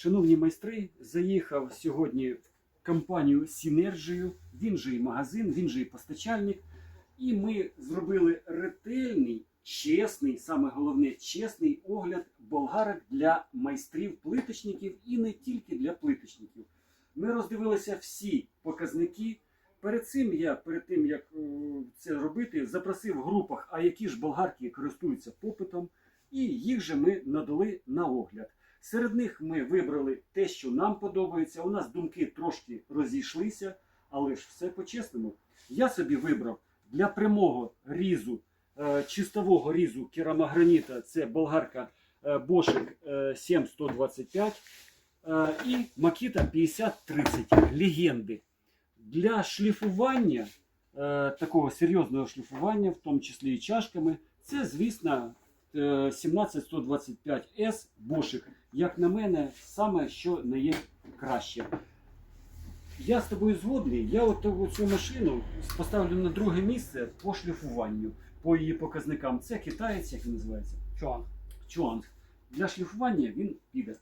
Шановні майстри, заїхав сьогодні в компанію Сінержію. Він же і магазин, він же і постачальник. І ми зробили ретельний, чесний, саме головне, чесний огляд болгарок для майстрів-плиточників і не тільки для плиточників. Ми роздивилися всі показники. Перед цим я, перед тим як е, це робити, запросив в групах, а які ж болгарки користуються попитом, і їх же ми надали на огляд. Серед них ми вибрали те, що нам подобається. У нас думки трошки розійшлися, але ж все по-чесному. Я собі вибрав для прямого різу, е, чистового різу керамограніта це болгарка е, Бошик е, 7125 е, і Макіта 5030 легенди. Для шліфування, такого серйозного шліфування, в тому числі і чашками, це, звісно, 17125S Бошик. Як на мене, саме що не є краще. Я з тобою згодний. Я от цю машину поставлю на друге місце по шліфуванню, по її показникам. Це китаєць, як він називається? Чуан. Чуанг. Для шліфування він піде.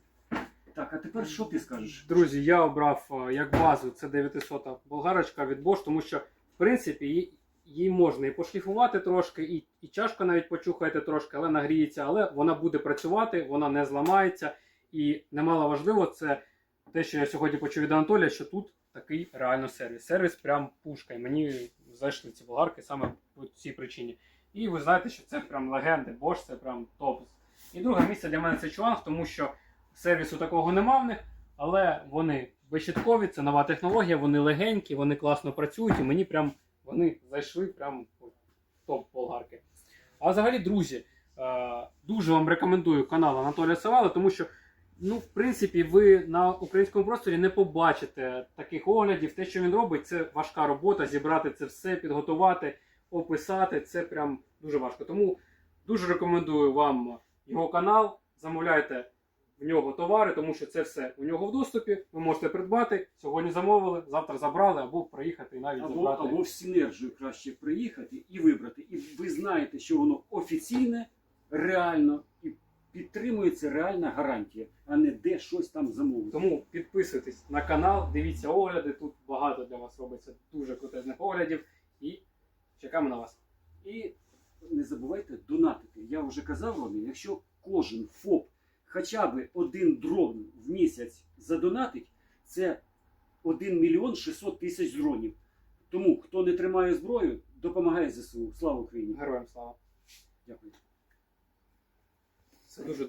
Так, а тепер що ти скажеш? Друзі, я обрав е, як базу це 900 болгарочка від Bosch, тому що, в принципі, її, можна і пошліфувати трошки, і, і чашку навіть почухаєте трошки, але нагріється, але вона буде працювати, вона не зламається. І немало важливо, це те, що я сьогодні почув від Анатолія, що тут такий реально сервіс. Сервіс прям пушка. І мені зайшли ці болгарки саме по цій причині. І ви знаєте, що це прям легенди. Bosch це прям топ. І друге місце для мене це Чуанг, тому що сервісу такого нема в них, але вони безщиткові, це нова технологія, вони легенькі, вони класно працюють, і мені прям вони зайшли прям в топ болгарки. А взагалі, друзі, е, дуже вам рекомендую канал Анатолія Савали, тому що, ну, в принципі, ви на українському просторі не побачите таких оглядів. Те, що він робить, це важка робота. Зібрати це все, підготувати, описати. Це прям дуже важко. Тому дуже рекомендую вам його канал. Замовляйте в нього товари, тому що це все у нього в доступі. Ви можете придбати. Сьогодні замовили, завтра забрали або приїхати і навіть Або, забрати. або в синержію краще приїхати і вибрати. І ви знаєте, що воно офіційне, реально і підтримується реальна гарантія, а не де щось там замовити. Тому підписуйтесь на канал, дивіться огляди. Тут багато для вас робиться дуже крутезних оглядів. І чекаємо на вас. І не забувайте донатити. Я вже казав вам, якщо кожен ФОП хоча б один дрон в місяць задонатить, це 1 мільйон 600 тисяч дронів. Тому хто не тримає зброю, допомагає ЗСУ. Слава Україні! Героям слава! Дякую. Це дуже